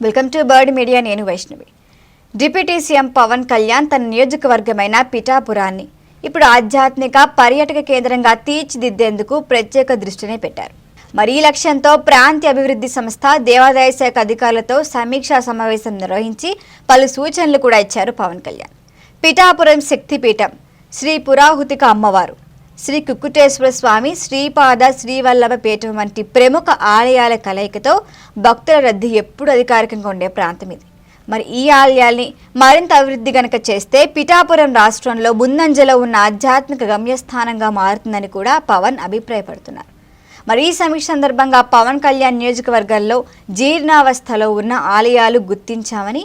Welcome to bird media నేను Vaishnavi. Deputy CM Pawan Kalyan తన నియోజకవర్గమైన పిఠాపురాన్ని ఇప్పుడు ఆధ్యాత్మిక పర్యాటక కేంద్రంగా తీర్చిదిద్దేందుకు ప్రత్యేక దృష్టిని పెట్టారు. మరి ఈ లక్ష్యంతో ప్రాంతీయ అభివృద్ధి సంస్థ దేవాదాయ శాఖ అధికారులతో సమీక్షా సమావేశం నిర్వహించి పలు సూచనలు కూడా ఇచ్చారు పవన్ కళ్యాణ్. పిఠాపురం శక్తిపీఠం శ్రీ పురాహుతిక అమ్మవారు శ్రీ కుక్కుటేశ్వర స్వామి శ్రీపాద శ్రీవల్లభ పీఠం వంటి ప్రముఖ ఆలయాల కలయికతో భక్తుల రద్దీ ఎప్పుడు అధికారికంగా ఉండే ప్రాంతం ఇది. మరి ఈ ఆలయాల్ని మరింత అభివృద్ధి గనక చేస్తే పిఠాపురం రాష్ట్రంలో ముందంజలో ఉన్న ఆధ్యాత్మిక గమ్యస్థానంగా మారుతుందని కూడా పవన్ అభిప్రాయపడుతున్నారు. మరి ఈ సమీక్ష సందర్భంగా పవన్ కళ్యాణ్ నియోజకవర్గాల్లో జీర్ణావస్థలో ఉన్న ఆలయాలు గుర్తించామని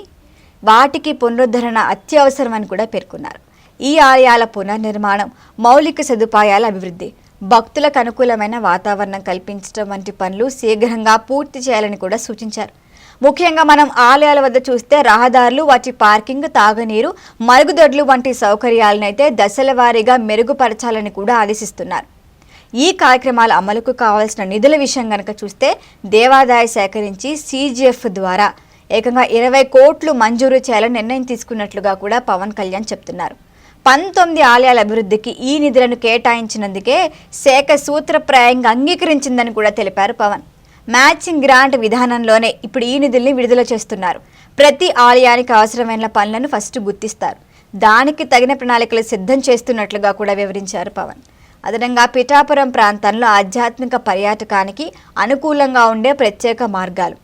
వాటికి పునరుద్ధరణ అత్యవసరమని కూడా పేర్కొన్నారు. ఈ ఆలయాల పునర్నిర్మాణం మౌలిక సదుపాయాల అభివృద్ధి భక్తులకు అనుకూలమైన వాతావరణం కల్పించడం వంటి పనులు శీఘ్రంగా పూర్తి చేయాలని కూడా సూచించారు. ముఖ్యంగా మనం ఆలయాల వద్ద చూస్తే రహదారులు వాటి పార్కింగ్ తాగునీరు మరుగుదొడ్లు వంటి సౌకర్యాలనైతే దశల వారీగా మెరుగుపరచాలని కూడా ఆదేశిస్తున్నారు. ఈ కార్యక్రమాల అమలుకు కావాల్సిన నిధుల విషయం కనుక చూస్తే దేవాదాయ సేకరించి సీజీఎఫ్ ద్వారా ఏకంగా ఇరవై కోట్లు మంజూరు చేయాలని నిర్ణయం తీసుకున్నట్లుగా కూడా పవన్ కళ్యాణ్ చెప్తున్నారు. పంతొమ్మిది ఆలయాల అభివృద్ధికి ఈ నిధులను కేటాయించినందుకే శాఖ సూత్రప్రాయంగా అంగీకరించిందని కూడా తెలిపారు పవన్. మ్యాచింగ్ గ్రాంట్ విధానంలోనే ఇప్పుడు ఈ నిధుల్ని విడుదల చేస్తున్నారు. ప్రతి ఆలయానికి అవసరమైన పనులను ఫస్ట్ గుర్తిస్తారు. దానికి తగిన ప్రణాళికలు సిద్ధం చేస్తున్నట్లుగా కూడా వివరించారు పవన్. అదనంగా పిఠాపురం ప్రాంతంలో ఆధ్యాత్మిక పర్యాటకానికి అనుకూలంగా ఉండే ప్రత్యేక మార్గాలు.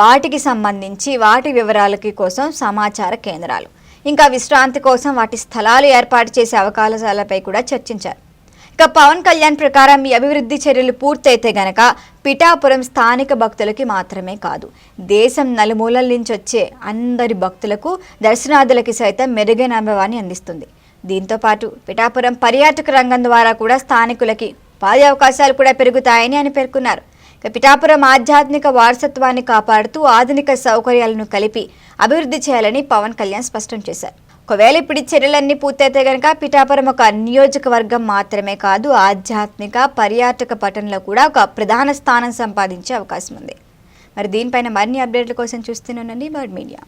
వాటికి సంబంధించి వాటి వివరాలకి కోసం సమాచార కేంద్రాలు. ఇంకా విశ్రాంతి కోసం వాటి స్థలాలు ఏర్పాటు చేసే అవకాశాలపై కూడా చర్చించారు. ఇక పవన్ కళ్యాణ్ ప్రకారం ఈ అభివృద్ధి చర్యలు పూర్తయితే గనక పిఠాపురం స్థానిక భక్తులకి మాత్రమే కాదు దేశం నలుమూలల నుంచి వచ్చే అందరి భక్తులకు దర్శనార్థులకి సైతం మెరుగైన అనుభవాన్ని అందిస్తుంది. దీంతో పాటు పిఠాపురం పర్యాటక రంగం ద్వారా కూడా స్థానికులకి ఉపాధి అవకాశాలు కూడా పెరుగుతాయని ఆయన పేర్కొన్నారు. పిఠాపురం ఆధ్యాత్మిక వారసత్వాన్ని కాపాడుతూ ఆధునిక సౌకర్యాలను కలిపి అభివృద్ధి చేయాలని పవన్ కళ్యాణ్ స్పష్టం చేశారు. ఒకవేళ ఇప్పుడు ఈ చర్యలన్నీ పూర్తయితే కనుక పిఠాపురం ఒక నియోజకవర్గం మాత్రమే కాదు ఆధ్యాత్మిక పర్యాటక పట్టణంలో కూడా ఒక ప్రధాన స్థానం సంపాదించే అవకాశం ఉంది. మరి దీనిపైన మరిన్ని అప్డేట్ల కోసం చూస్తూనే ఉండండి బర్డ్ మీడియా